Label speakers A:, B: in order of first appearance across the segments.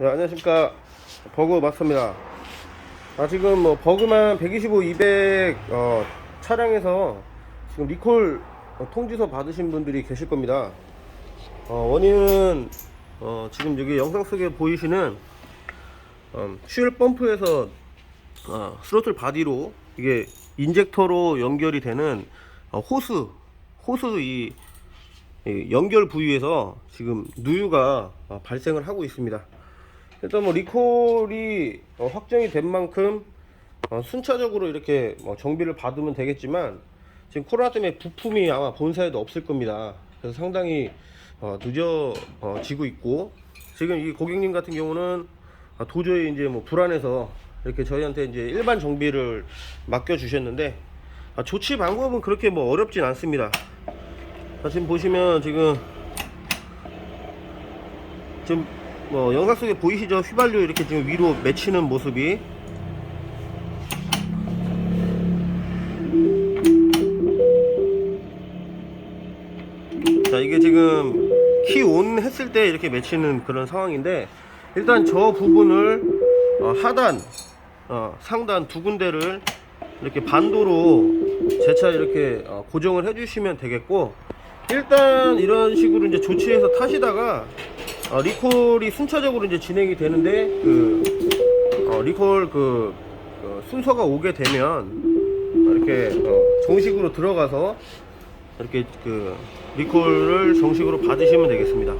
A: 네, 안녕하십니까. 버그 마스터입니다. 아 지금 뭐 버그만 125, 200 어, 차량에서 지금 리콜 어, 통지서 받으신 분들이 계실 겁니다. 어, 원인은 어, 지금 여기 영상 속에 보이시는 어, 슈엘 펌프에서 어, 스로틀 바디로 이게 인젝터로 연결이 되는 어, 호스 호스 이, 이 연결 부위에서 지금 누유가 어, 발생을 하고 있습니다. 일단 뭐 리콜이 어, 확정이 된 만큼 어, 순차적으로 이렇게 뭐 정비를 받으면 되겠지만 지금 코로나 때문에 부품이 아마 본사에도 없을 겁니다. 그래서 상당히 어, 늦어지고 있고 지금 이 고객님 같은 경우는 아, 도저히 이제 뭐 불안해서 이렇게 저희한테 이제 일반 정비를 맡겨 주셨는데 아, 조치 방법은 그렇게 뭐 어렵진 않습니다. 자, 지금 보시면 지금 지금 뭐 영상 속에 보이시죠? 휘발유 이렇게 지금 위로 맺히는 모습이 자 이게 지금 키 온 했을 때 이렇게 맺히는 그런 상황인데 일단 저 부분을 어, 하단 어, 상단 두 군데를 이렇게 반도로 재차 이렇게 어, 고정을 해주시면 되겠고 일단 이런 식으로 이제 조치해서 타시다가 어, 리콜이 순차적으로 이제 진행이 되는데 그 어, 리콜 그 어, 순서가 오게 되면 이렇게 어, 정식으로 들어가서 이렇게 그 리콜을 정식으로 받으시면 되겠습니다.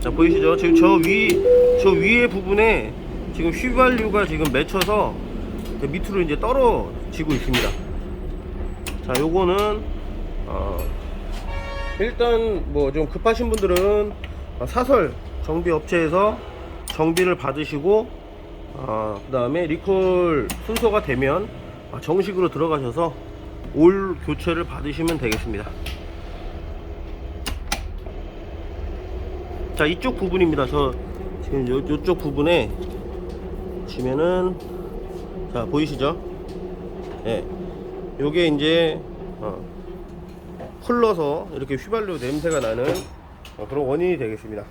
A: 자 보이시죠? 지금 저 위 저 위에 부분에 지금 휘발유가 지금 맺혀서 그 밑으로 이제 떨어지고 있습니다. 자 요거는 어, 일단 뭐 좀 급하신 분들은 어, 사설 정비 업체에서 정비를 받으시고 어, 그 다음에 리콜 순서가 되면 어, 정식으로 들어가셔서 올 교체를 받으시면 되겠습니다. 자 이쪽 부분입니다. 저 지금 요, 요쪽 부분에 보시면은 자 보이시죠? 예, 요게 이제 어, 흘러서 이렇게 휘발유 냄새가 나는 어, 그런 원인이 되겠습니다.